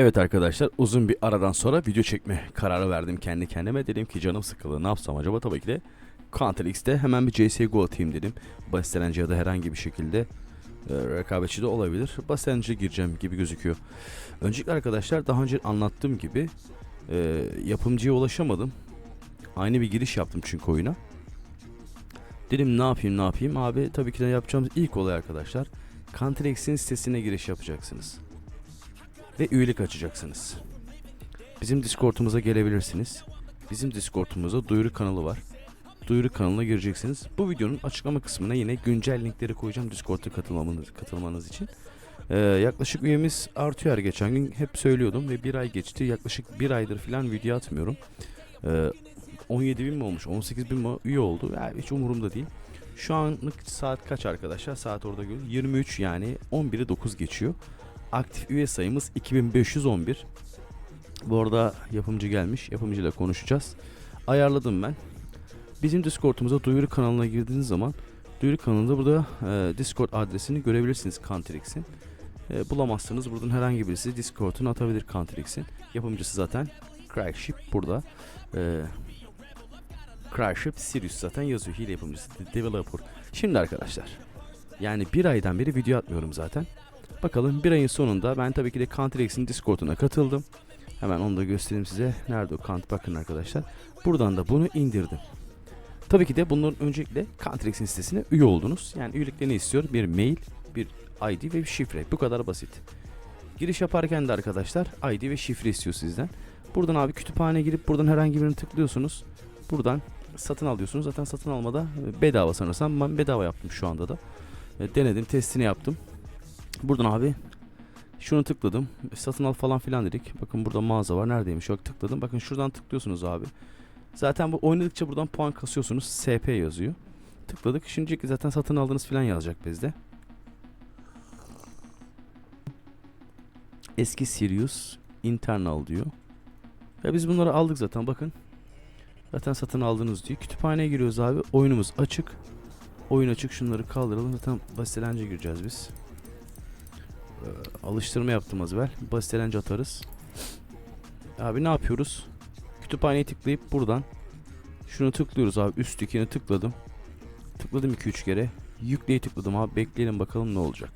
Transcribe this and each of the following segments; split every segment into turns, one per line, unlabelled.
Evet arkadaşlar uzun bir aradan sonra video çekme kararı verdim kendi kendime. Dedim ki canım sıkıldı ne yapsam acaba tabii ki de Counter X'te hemen bir CSGO atayım dedim. Basit eğlence ya da herhangi bir şekilde e, rekabetçi de olabilir. Basit eğlence gireceğim gibi gözüküyor. Öncelikle arkadaşlar daha önce anlattığım gibi e, yapımcıya ulaşamadım. Aynı bir giriş yaptım çünkü oyuna. Dedim ne yapayım ne yapayım abi tabii ki de yapacağımız ilk olay arkadaşlar Counter X'in sitesine giriş yapacaksınız ve üyelik açacaksınız. Bizim Discord'umuza gelebilirsiniz. Bizim Discord'umuzda duyuru kanalı var. Duyuru kanalına gireceksiniz. Bu videonun açıklama kısmına yine güncel linkleri koyacağım Discord'a katılmanız, katılmanız için. Ee, yaklaşık üyemiz artıyor her geçen gün. Hep söylüyordum ve bir ay geçti. Yaklaşık bir aydır falan video atmıyorum. Ee, 17 bin mi olmuş? 18 bin mi üye oldu? Yani hiç umurumda değil. Şu anlık saat kaç arkadaşlar? Saat orada görüyor. 23 yani 11'i 9 geçiyor. Aktif üye sayımız 2511. Bu arada yapımcı gelmiş. Yapımcıyla konuşacağız. Ayarladım ben. Bizim Discord'umuza duyuru kanalına girdiğiniz zaman duyuru kanalında burada e, Discord adresini görebilirsiniz Counter-X'in. E, bulamazsanız buradan herhangi birisi Discord'unu atabilir Counter-X'in. Yapımcısı zaten Crackship burada. E, Crackship Sirius zaten yazıyor. Hile yapımcısı. Developer. Şimdi arkadaşlar. Yani bir aydan beri video atmıyorum zaten. Bakalım bir ayın sonunda ben tabii ki de Counter-X'in Discord'una katıldım. Hemen onu da göstereyim size. Nerede o kant bakın arkadaşlar. Buradan da bunu indirdim. Tabii ki de bunların öncelikle Counter-X'in sitesine üye oldunuz. Yani üyelikte ne istiyor? Bir mail, bir ID ve bir şifre. Bu kadar basit. Giriş yaparken de arkadaşlar ID ve şifre istiyor sizden. Buradan abi kütüphane girip buradan herhangi birini tıklıyorsunuz. Buradan satın alıyorsunuz. Zaten satın almada bedava sanırsam. Ben bedava yaptım şu anda da. E, Denedim, testini yaptım. Buradan abi şunu tıkladım. Satın al falan filan dedik. Bakın burada mağaza var. Neredeymiş? Yok tıkladım. Bakın şuradan tıklıyorsunuz abi. Zaten bu oynadıkça buradan puan kasıyorsunuz. SP yazıyor. Tıkladık. Şimdi zaten satın aldığınız filan yazacak bizde. Eski Sirius internal diyor. Ya biz bunları aldık zaten bakın. Zaten satın aldınız diyor. Kütüphaneye giriyoruz abi. Oyunumuz açık. Oyun açık. Şunları kaldıralım. Zaten basit eğlence gireceğiz biz. Ee, alıştırma yaptım az evvel. Basit eğlence atarız. Abi ne yapıyoruz? Kütüphaneye tıklayıp buradan şunu tıklıyoruz abi. Üsttekini tıkladım. Tıkladım 2-3 kere. Yükleyi tıkladım abi. Bekleyelim bakalım ne olacak.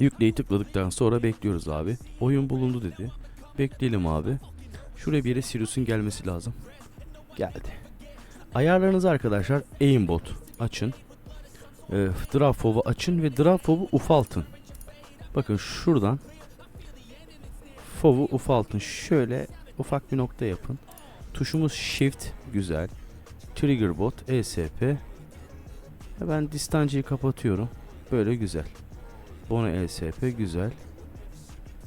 Yükleyi tıkladıktan sonra bekliyoruz abi. Oyun bulundu dedi. Bekleyelim abi. Şuraya bir yere Sirius'un gelmesi lazım. Geldi. Ayarlarınızı arkadaşlar aimbot açın. E, draft fob'u açın ve draft fob'u ufaltın. Bakın şuradan fob'u ufaltın. Şöyle ufak bir nokta yapın. Tuşumuz shift güzel. Trigger bot ESP. Ben distancıyı kapatıyorum. Böyle güzel. Bono ESP güzel.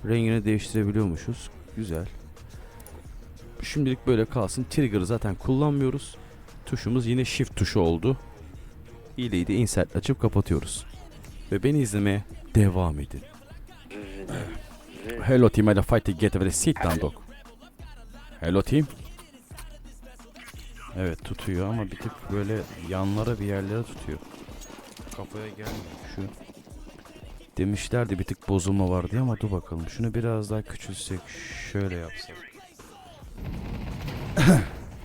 Rengini değiştirebiliyormuşuz. Güzel. Şimdilik böyle kalsın. Trigger'ı zaten kullanmıyoruz. Tuşumuz yine shift tuşu oldu. Hileyi de insert açıp kapatıyoruz. Ve beni izlemeye devam edin. Hello team, I fight to get the sit down. Hello team. Evet tutuyor ama bir tık böyle yanlara bir yerlere tutuyor. Kafaya gelmiyor şu. Demişlerdi bir tık bozulma var diye ama dur bakalım. Şunu biraz daha küçülsek şöyle yapsak.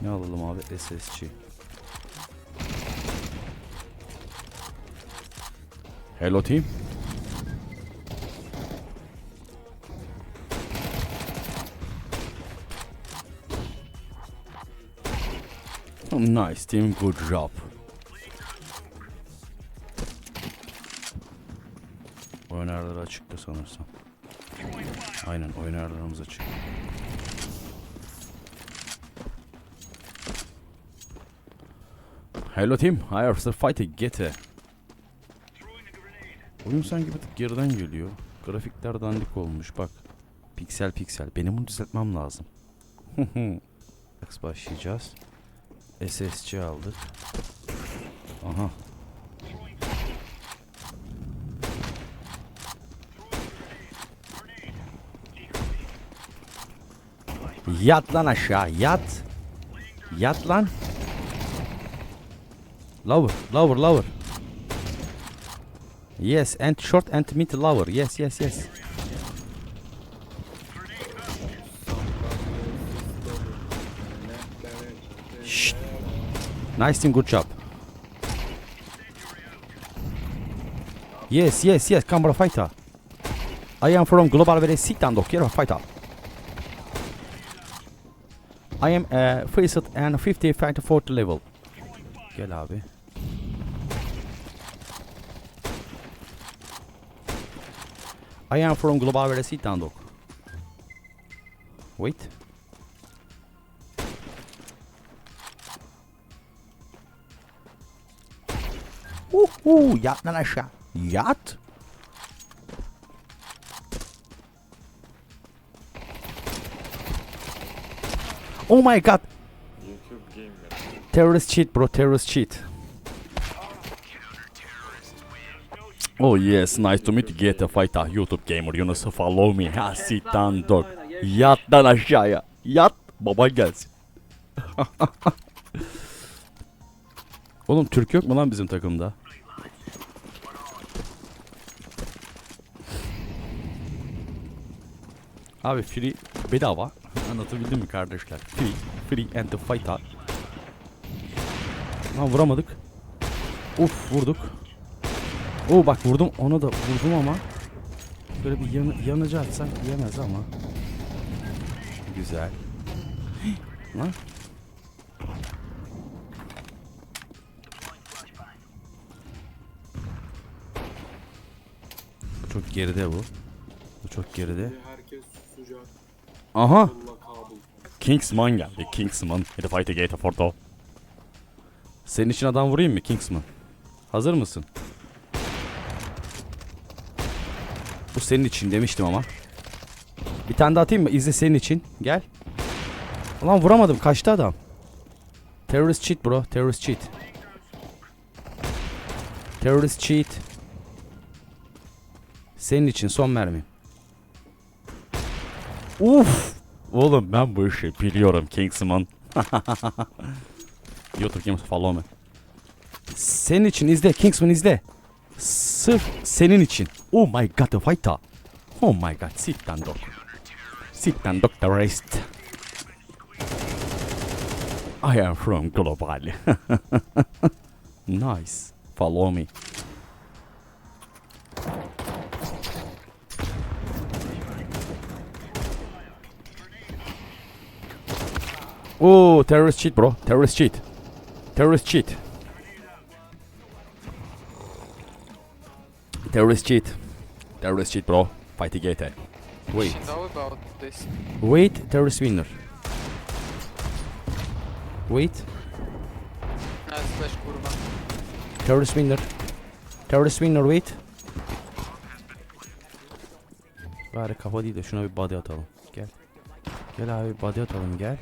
ne alalım abi? SSC. Hello team. Nice team, good job. Oyun ayarları açıktı sanırsam. Aynen oyun ayarlarımız açık. Hello team, I the fighting get it. Oyun sanki bir tık geriden geliyor. Grafikler dandik olmuş bak. Piksel piksel. Benim bunu düzeltmem lazım. Başlayacağız. SSC aldık. Aha. Yat lan aşağı yat. Yat lan. Lower, lower, lower. Yes, and short and mid lower. Yes, yes, yes. Nice team, good job. Yes, yes, yes, come fighter. I am from Global dog. You're fighter. I am uh, first and 50 fighter 40 level. Gel abi. I am from Global dog. Wait. Uhu, yat lan aşağı. Yat. Oh my god. Terrorist cheat bro, terrorist cheat. Oh yes, nice to meet you. Get a fighter. YouTube gamer Yunus follow me. Ha sit down dog. Yat lan aşağıya. Yat. Baba gelsin. Oğlum Türk yok mu lan bizim takımda? Abi free bedava. Anlatabildim mi kardeşler? Free, free and the fighter. Lan vuramadık. Uf vurduk. Oo bak vurdum ona da vurdum ama böyle bir yan, yanıcı atsak yemez ama. Güzel. Lan. Çok geride bu. Bu çok geride. Aha. Kingsman geldi. Kingsman. Hadi fight gate photo. Senin için adam vurayım mı Kingsman? Hazır mısın? Bu senin için demiştim ama. Bir tane daha atayım mı? İzle senin için. Gel. Ulan vuramadım. Kaçtı adam. Terrorist cheat bro. Terrorist cheat. Terrorist cheat. Senin için son mermi. Uf. Oğlum ben bu işi biliyorum Kingsman. YouTube Games follow me. Senin için izle Kingsman izle. Sırf senin için. Oh my god the fighter. Oh my god sit down dog. Sit down dog rest. I am from Global. nice. Follow me. Oh, terrorist cheat, bro. Terrorist cheat. Terrorist cheat. Terrorist cheat. Terrorist cheat, bro. Fight together. Wait.
She know about this.
Wait, terrorist winner. Wait,
kurwa.
terrorist winner. Terrorist winner, wait. Bari kafa değil de şuna bir body atalım. Gel. Gel abi body atalım gel.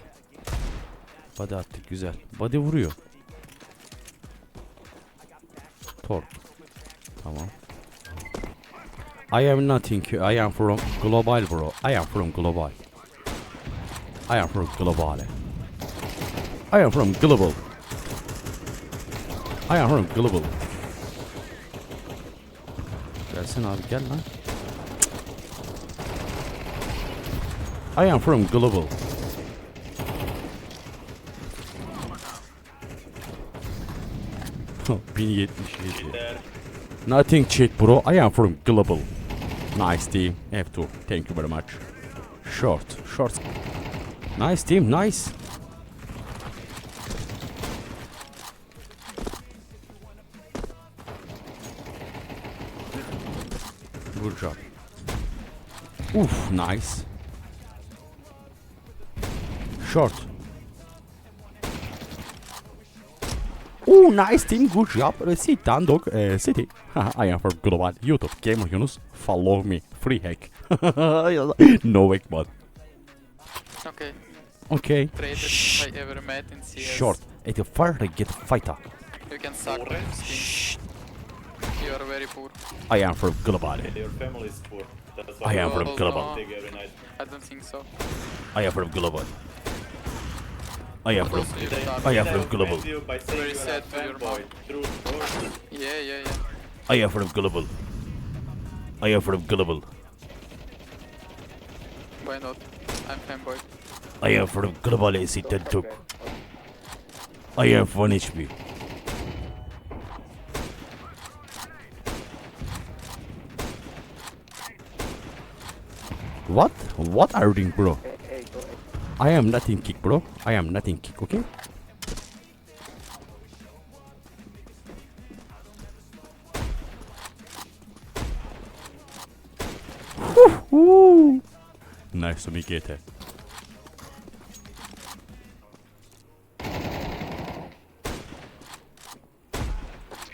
Body attık güzel. Body vuruyor. Tor. Tamam. I am nothing. I am from global bro. I am from global. I am from global. I am from global. I am from global. Gelsin abi gel lan. I am from global. 1077. Nothing cheat bro. I am from global. Nice team. F2. Thank you very much. Short. Short. Nice team. Nice. Good job. Oof, nice. Short. Ooh, nice team. Good job. Sit down, dog. Uh, city. I am from Global YouTube. Gamer Yunus. Follow me. Free hack. no hack, but.
Okay.
Okay.
Traders
Shh.
I ever met in CS.
Short. At the fire, get fighter.
You can suck my skin.
Shh.
You are very poor.
I am from Global.
Your family is poor. That's
I am from
Well,
Global.
no.
Take every night.
I don't think so.
I am from Global. I am
But
from.
also you start.
I am
They
from
offend
Global.
you by saying
Very
you are
sad
a
to your
fanboy. True. True.
Yeah, yeah, yeah.
I am from Global. I am from Global.
Why not? I'm fanboy.
I am from Global AC Took. I am 1 HP. What? What are you doing, bro? I am nothing kick, bro. I am nothing kick, okay? Nice to meet you.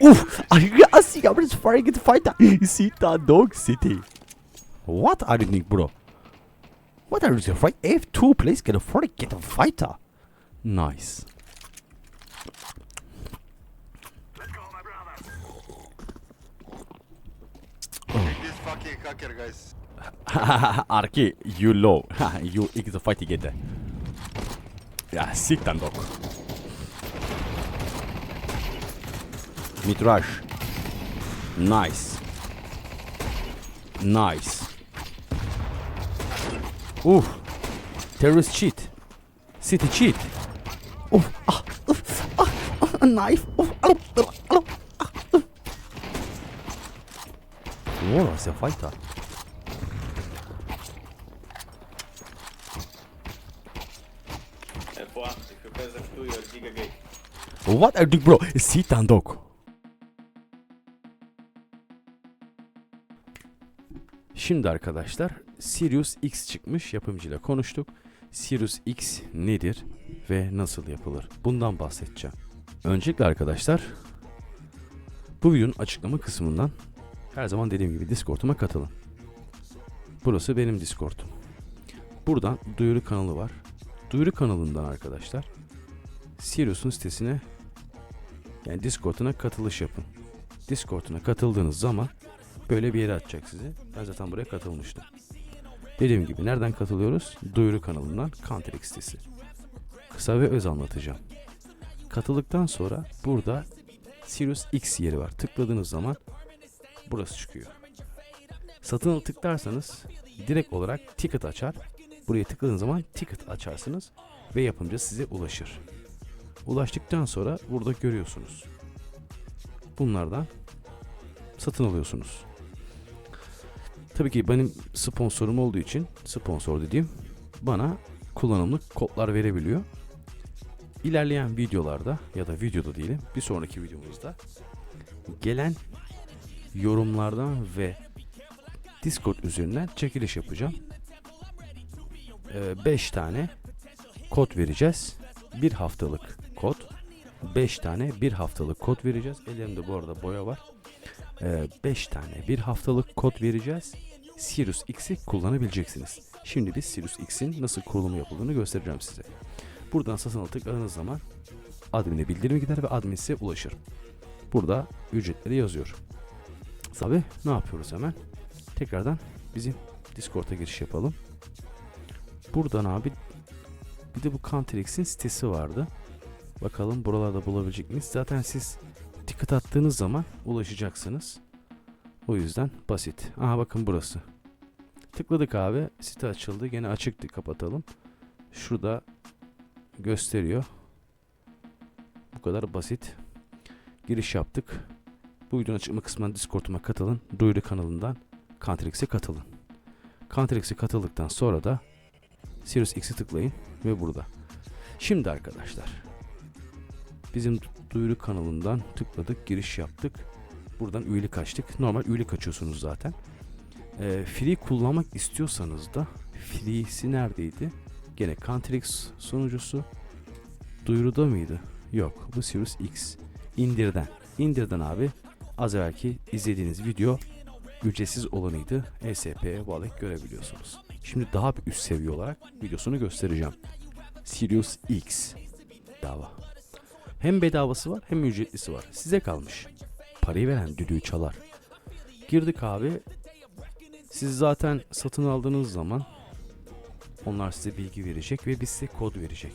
Oof! I see, I'm just firing at the fighter. Sita dog city. What are you doing, bro? What are you doing? Right? F2 please get a freaking get a fighter. Nice.
This fucking hacker, guys.
Arki, you low. you is the fight together. Yeah, sit and dog. Mid rush. Nice. Nice. Oof. Terrorist cheat. City cheat. Oof. Ah, oof. Ah, ah, a knife. Alo, alo. Ah, oof. What was a fighter?
F1, if you press F2, you're giga gay.
What are you bro? Sit and dog. Şimdi arkadaşlar Sirius X çıkmış yapımcıyla konuştuk. Sirius X nedir ve nasıl yapılır? Bundan bahsedeceğim. Öncelikle arkadaşlar bu videonun açıklama kısmından her zaman dediğim gibi Discord'uma katılın. Burası benim Discord'um. Buradan duyuru kanalı var. Duyuru kanalından arkadaşlar Sirius'un sitesine yani Discord'una katılış yapın. Discord'una katıldığınız zaman böyle bir yere atacak sizi. Ben zaten buraya katılmıştım. Dediğim gibi nereden katılıyoruz? Duyuru kanalından Counter sitesi. Kısa ve öz anlatacağım. Katıldıktan sonra burada Sirius X yeri var. Tıkladığınız zaman burası çıkıyor. Satın al tıklarsanız direkt olarak ticket açar. Buraya tıkladığınız zaman ticket açarsınız ve yapımcı size ulaşır. Ulaştıktan sonra burada görüyorsunuz. Bunlardan satın alıyorsunuz. Tabii ki benim sponsorum olduğu için sponsor dediğim bana kullanımlık kodlar verebiliyor. İlerleyen videolarda ya da videoda diyelim bir sonraki videomuzda gelen yorumlardan ve Discord üzerinden çekiliş yapacağım. 5 tane kod vereceğiz. Bir haftalık kod. 5 tane bir haftalık kod vereceğiz. Elimde bu arada boya var. 5 tane bir haftalık kod vereceğiz. Sirius X'i kullanabileceksiniz. Şimdi biz Sirius X'in nasıl kurulumu yapıldığını göstereceğim size. Buradan satın al tıkladığınız zaman admine bildirim gider ve admin size ulaşır. Burada ücretleri yazıyor. Tabi ne yapıyoruz hemen? Tekrardan bizim Discord'a giriş yapalım. Buradan abi bir de bu Counter-X'in sitesi vardı. Bakalım buralarda bulabilecek miyiz? Zaten siz ticket attığınız zaman ulaşacaksınız. O yüzden basit. Aha bakın burası. Tıkladık abi. Site açıldı. Gene açıktı. Kapatalım. Şurada gösteriyor. Bu kadar basit. Giriş yaptık. Bu videonun açıklama kısmından Discord'uma katılın. Duyuru kanalından Counter-X'e katılın. Counter-X'e katıldıktan sonra da Sirius X'i tıklayın ve burada. Şimdi arkadaşlar bizim duyuru kanalından tıkladık, giriş yaptık. Buradan üyelik açtık. Normal üyelik açıyorsunuz zaten. Ee, free kullanmak istiyorsanız da free'si neredeydi? Gene Counter-X sunucusu. Duyuruda mıydı? Yok. Bu Sirius X. İndirden. İndirden abi az evvelki izlediğiniz video ücretsiz olanıydı. ESP'ye bağlayıp görebiliyorsunuz. Şimdi daha bir üst seviye olarak videosunu göstereceğim. Sirius X. Bedava. Hem bedavası var hem ücretlisi var. Size kalmış. Parayı veren düdüğü çalar. Girdik abi. Siz zaten satın aldığınız zaman onlar size bilgi verecek ve biz size kod verecek.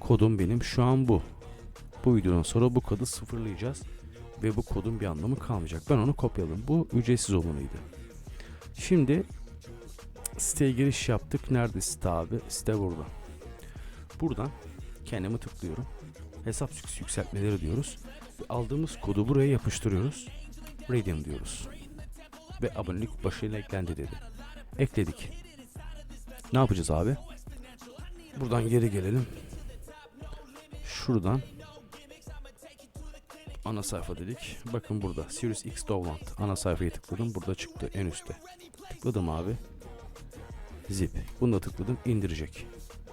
Kodum benim şu an bu. Bu videodan sonra bu kodu sıfırlayacağız ve bu kodun bir anlamı kalmayacak. Ben onu kopyaladım. Bu ücretsiz olanıydı. Şimdi siteye giriş yaptık. Nerede site abi? Site burada. Buradan kendimi tıklıyorum. Hesap yük- yükseltmeleri diyoruz. Ve aldığımız kodu buraya yapıştırıyoruz. Radium diyoruz. Ve abonelik başarıyla eklendi dedi. Ekledik. Ne yapacağız abi? Buradan geri gelelim. Şuradan ana sayfa dedik. Bakın burada Series X Dovland ana sayfaya tıkladım. Burada çıktı en üstte. Tıkladım abi. Zip. Bunu da tıkladım. indirecek.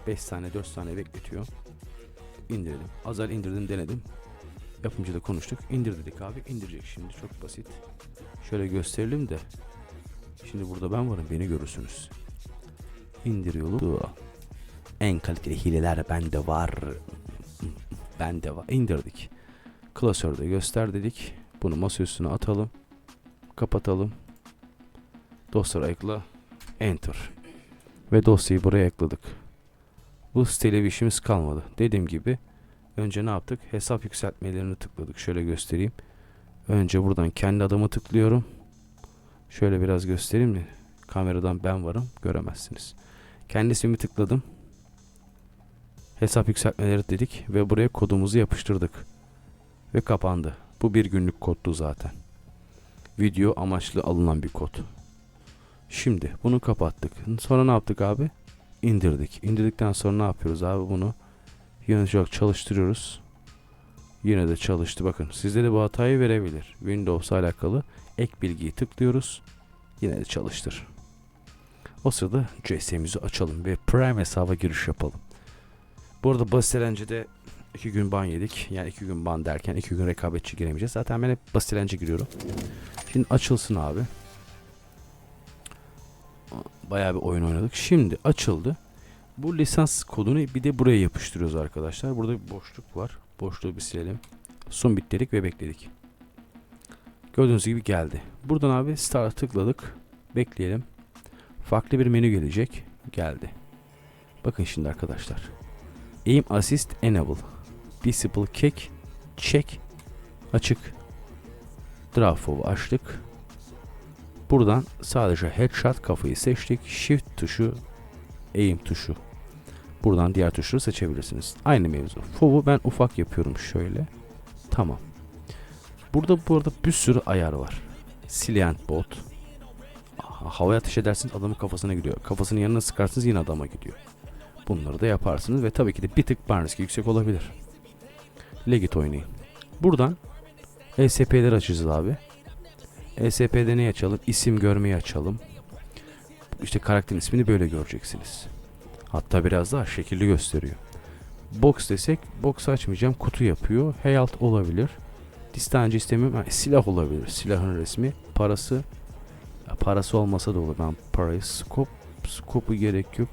5 saniye 4 saniye bekletiyor. İndirelim. Azar indirdim denedim. Yapımcıyla konuştuk. İndir dedik abi. indirecek şimdi. Çok basit. Şöyle gösterelim de. Şimdi burada ben varım. Beni görürsünüz. İndir yolu. En kaliteli hileler bende var. Bende var. İndirdik. Klasörde göster dedik. Bunu masa üstüne atalım. Kapatalım. Dosyaları ekle. Enter. Ve dosyayı buraya ekledik. Bu siteyle bir işimiz kalmadı. Dediğim gibi önce ne yaptık? Hesap yükseltmelerini tıkladık. Şöyle göstereyim. Önce buradan kendi adımı tıklıyorum. Şöyle biraz göstereyim mi? Kameradan ben varım. Göremezsiniz. Kendi ismimi tıkladım. Hesap yükseltmeleri dedik ve buraya kodumuzu yapıştırdık. Ve kapandı. Bu bir günlük koddu zaten. Video amaçlı alınan bir kod. Şimdi bunu kapattık. Sonra ne yaptık abi? İndirdik. İndirdikten sonra ne yapıyoruz abi bunu? Yönetici olarak çalıştırıyoruz. Yine de çalıştı. Bakın sizde de bu hatayı verebilir. Windows'a alakalı ek bilgiyi tıklıyoruz. Yine de çalıştır. O sırada CS'mizi açalım ve Prime hesaba giriş yapalım. Bu arada basit eğlencede 2 gün ban yedik. Yani 2 gün ban derken 2 gün rekabetçi giremeyeceğiz. Zaten ben hep basit giriyorum. Şimdi açılsın abi. Bayağı bir oyun oynadık. Şimdi açıldı. Bu lisans kodunu bir de buraya yapıştırıyoruz arkadaşlar. Burada bir boşluk var. Boşluğu bir silelim. Son bit ve bekledik. Gördüğünüz gibi geldi. Buradan abi Start'a tıkladık. Bekleyelim. Farklı bir menü gelecek. Geldi. Bakın şimdi arkadaşlar. Aim Assist Enable. Disable Kick. Check. Açık. Fow'u açtık. Buradan sadece Headshot kafayı seçtik. Shift tuşu. Aim tuşu. Buradan diğer tuşları seçebilirsiniz. Aynı mevzu. Fow'u ben ufak yapıyorum şöyle. Tamam. Burada bu arada bir sürü ayar var. Silient bot. Ha- Havaya ateş edersiniz adamın kafasına gidiyor. Kafasının yanına sıkarsınız yine adama gidiyor. Bunları da yaparsınız ve tabii ki de bir tık ban riski yüksek olabilir. Legit oynayın. Buradan ESP'leri açacağız abi. ESP'de ne açalım? İsim görmeyi açalım. İşte karakterin ismini böyle göreceksiniz. Hatta biraz daha şekilli gösteriyor. Box desek box açmayacağım kutu yapıyor. Hayalt olabilir. Distancı istemiyorum. Ha, silah olabilir. Silahın resmi. Parası. Parası olmasa da olur. Ben parayı scope scope'u gerek yok.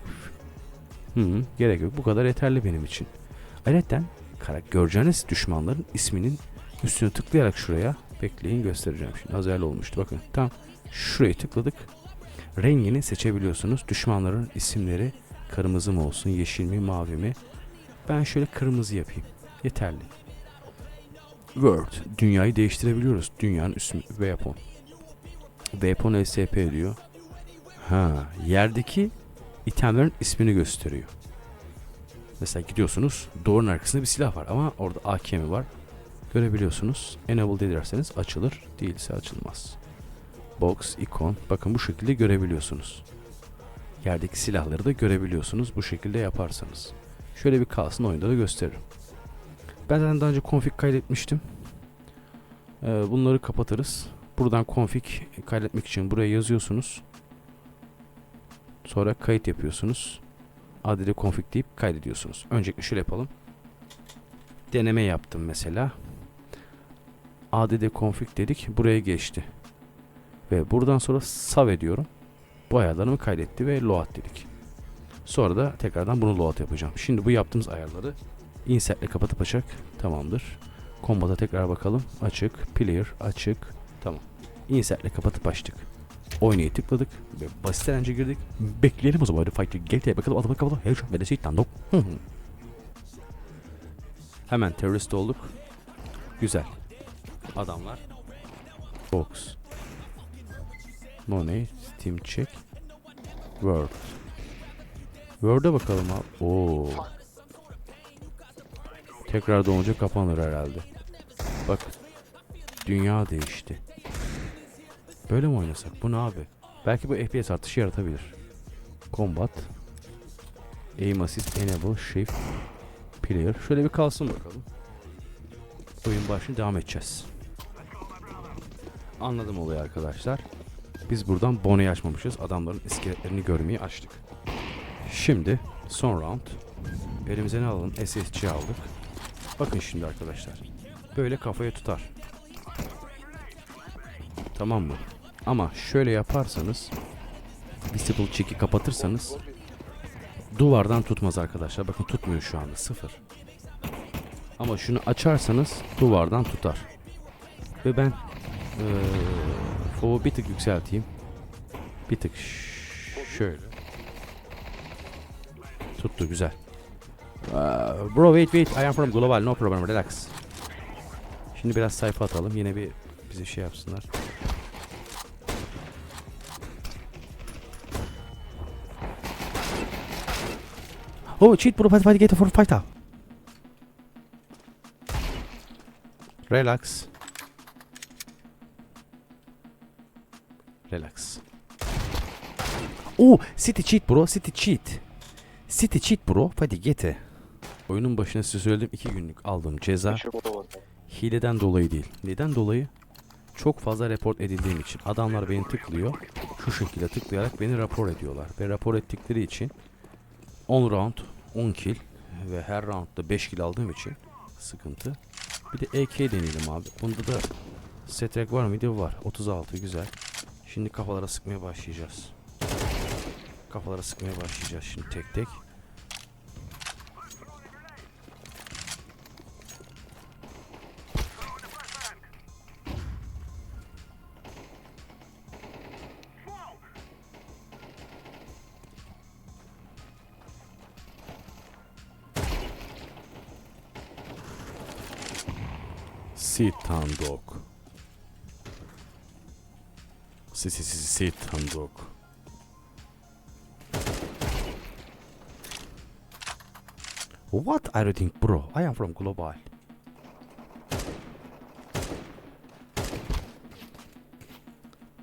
Hı, hı, gerek yok. Bu kadar yeterli benim için. Ayrıca göreceğiniz düşmanların isminin üstüne tıklayarak şuraya bekleyin göstereceğim şimdi. Az evvel olmuştu. Bakın tam şurayı tıkladık. Rengini seçebiliyorsunuz. Düşmanların isimleri kırmızı mı olsun, yeşil mi, mavi mi? Ben şöyle kırmızı yapayım. Yeterli. World. Dünyayı değiştirebiliyoruz. Dünyanın ismi Weapon. Weapon SP diyor. Ha, yerdeki itemlerin ismini gösteriyor. Mesela gidiyorsunuz duvarın arkasında bir silah var ama orada AKM var. Görebiliyorsunuz. Enable ederseniz açılır. Değilse açılmaz. Box, ikon. Bakın bu şekilde görebiliyorsunuz. Yerdeki silahları da görebiliyorsunuz bu şekilde yaparsanız. Şöyle bir kalsın oyunda da gösteririm. Ben zaten daha önce config kaydetmiştim. Ee, bunları kapatırız. Buradan config kaydetmek için buraya yazıyorsunuz. Sonra kayıt yapıyorsunuz. Adresi config deyip kaydediyorsunuz. Öncelikle şöyle yapalım. Deneme yaptım mesela. Add config dedik. Buraya geçti. Ve buradan sonra save ediyorum. Bu ayarlarımı kaydetti ve load dedik. Sonra da tekrardan bunu load yapacağım. Şimdi bu yaptığımız ayarları insert ile kapatıp açık. Tamamdır. Combat'a tekrar bakalım. Açık. Player. Açık. Tamam. Insert ile kapatıp açtık. Oynayı tıkladık ve basit önce girdik. Bekleyelim o zaman. Hadi fight GT'ye bakalım. Adamı kapatalım. Headshot ve de şeytan dok. Hı hı. Hemen terörist olduk. Güzel. Adamlar. Box. Money. Steam check. Word. Word'e bakalım abi. Oo. Tekrar doğunca kapanır herhalde. Bak. Dünya değişti. Böyle mi oynasak? Bu ne abi? Belki bu FPS artışı yaratabilir. Combat. Aim assist enable shift player. Şöyle bir kalsın bakalım. Oyun başını devam edeceğiz. Anladım olayı arkadaşlar. Biz buradan boneyi açmamışız. Adamların iskeletlerini görmeyi açtık. Şimdi son round. Elimize ne alalım? SSC aldık. Bakın şimdi arkadaşlar. Böyle kafaya tutar. Tamam mı? Ama şöyle yaparsanız Visible check'i kapatırsanız duvardan tutmaz arkadaşlar. Bakın tutmuyor şu anda. Sıfır. Ama şunu açarsanız duvardan tutar. Ve ben eee fovu bir tık yükselteyim. Bir tık şöyle. Tuttu güzel. Aa, bro wait wait I am from global no problem relax. Şimdi biraz sayfa atalım yine bir bize şey yapsınlar. Oh cheat bro fight fight get for fight. Relax. Relax. Oh city cheat bro city cheat. City cheat bro hadi gete. Oyunun başına size söyledim 2 günlük aldığım ceza hileden dolayı değil. Neden dolayı? Çok fazla report edildiğim için. Adamlar beni tıklıyor. Şu şekilde tıklayarak beni rapor ediyorlar. Ve rapor ettikleri için 10 round 10 kill ve her roundda 5 kill aldığım için sıkıntı. Bir de AK deneyelim abi. Bunda da setrek var mıydı? Var. 36 güzel. Şimdi kafalara sıkmaya başlayacağız. Kafalara sıkmaya başlayacağız şimdi tek tek. Sit, sit, sit, sit down dog. What are you think bro? I am from global.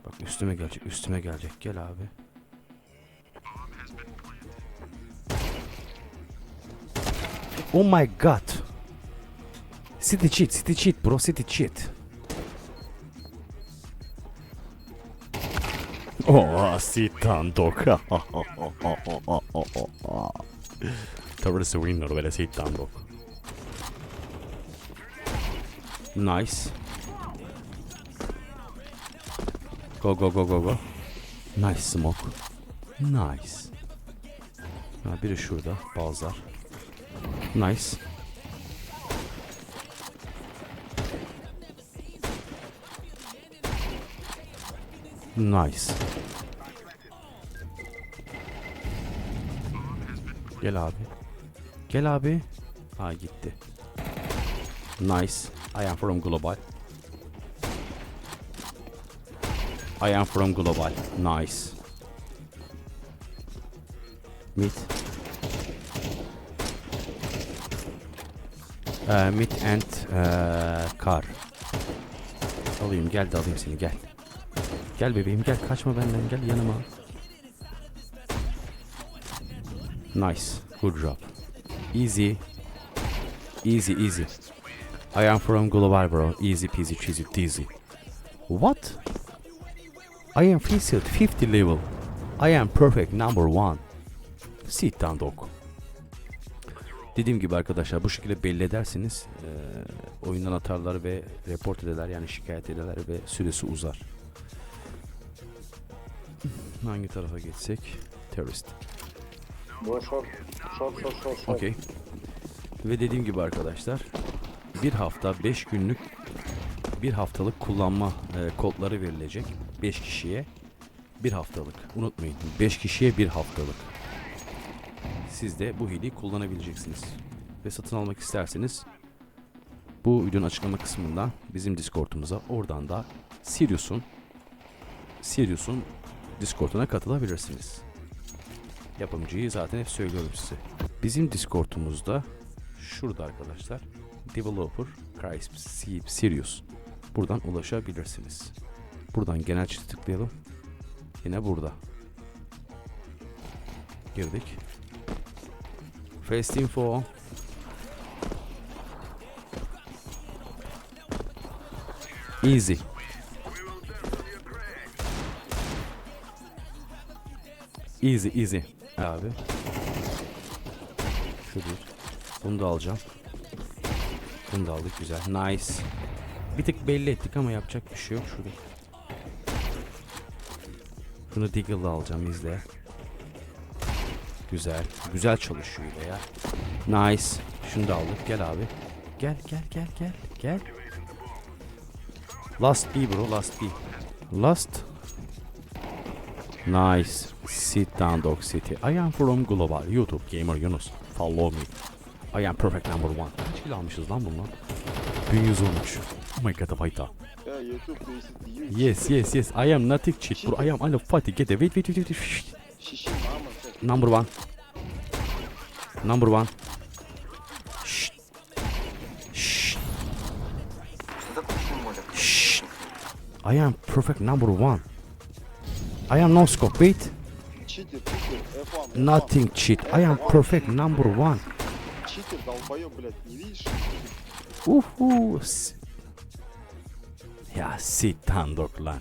Bak üstüme gelecek, üstüme gelecek. Gel abi. Oh my god. City cheat, city cheat bro, city cheat. Oh, down dog. Terrorist winner sit down dog. Nice. Go go go go go. Nice smoke. Nice. Ha, biri şurada. Balzar. Nice. Nice. Gel abi. Gel abi. Ha gitti. Nice. I am from global. I am from global. Nice. Mid. Ee, mid and ee, car. Alayım gel de alayım seni gel. Gel bebeğim gel kaçma benden gel yanıma. Nice. Good job. Easy. Easy easy. I am from global bro. Easy peasy cheesy teasy. What? I am featured 50 level. I am perfect number one. Sit down dog. Dediğim gibi arkadaşlar bu şekilde belli ederseniz eee, oyundan atarlar ve report ederler yani şikayet ederler ve süresi uzar. Hangi tarafa geçsek? Terörist.
Short, short, short, short, short.
Okey. Ve dediğim gibi arkadaşlar bir hafta 5 günlük bir haftalık kullanma e, kodları verilecek 5 kişiye bir haftalık unutmayın 5 kişiye bir haftalık siz de bu hileyi kullanabileceksiniz ve satın almak isterseniz bu videonun açıklama kısmından bizim discord'umuza oradan da Sirius'un Sirius'un discord'una katılabilirsiniz yapımcıyı zaten hep söylüyorum size bizim discord'umuzda şurada arkadaşlar Developer Crisp Sirius. Buradan ulaşabilirsiniz. Buradan genel çift tıklayalım. Yine burada. Girdik. Fast info. Easy. Easy easy abi. Şu bir. Bunu da alacağım. Bunu da aldık güzel. Nice. Bir tık belli ettik ama yapacak bir şey yok şurada. Şunu Deagle'la alacağım izle. Güzel. Güzel çalışıyor yine ya. Nice. Şunu da aldık. Gel abi. Gel gel gel gel. Gel. Last B bro. Last B. Last. Nice. Sit down dog city. I am from Global. YouTube Gamer Yunus. Follow me. I am perfect number one. Kaç kilo almışız lan bundan? 1113. Oh my god Vayta. Yes yes yes. I am nothing cheat bro. I am the fight. Get it. Wait wait wait wait. Number one. Number one. Shh. Shh. I am perfect number one. I am no scope. Wait.
Cheater, cheater. F1. F1.
Nothing cheat. I am perfect number one.
Cheater, долбоёб, блядь, не видишь?
Uhu. S- Ya sit down dog lan.